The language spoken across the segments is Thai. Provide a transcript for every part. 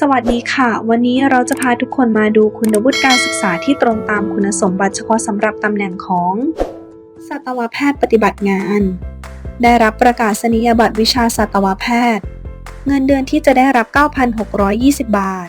สวัสดีค่ะ วันนี้เราจะพาทุกคนมาดูคุณวุฒิการศึกษาที่ตรงตามคุณสมบัติเฉพาะสำหรับตำแหน่งของ สัตวแพทย์ปฏิบัติงาน ได้รับประกาศนียบัตรวิชาสัตวแพทย์ เงินเดือนที่จะได้รับ 9,620 บาท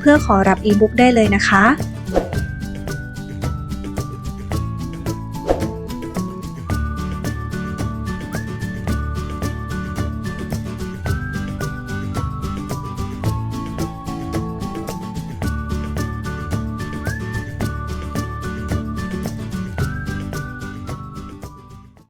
เพื่อขอรับอีบุ๊กได้เลยนะคะ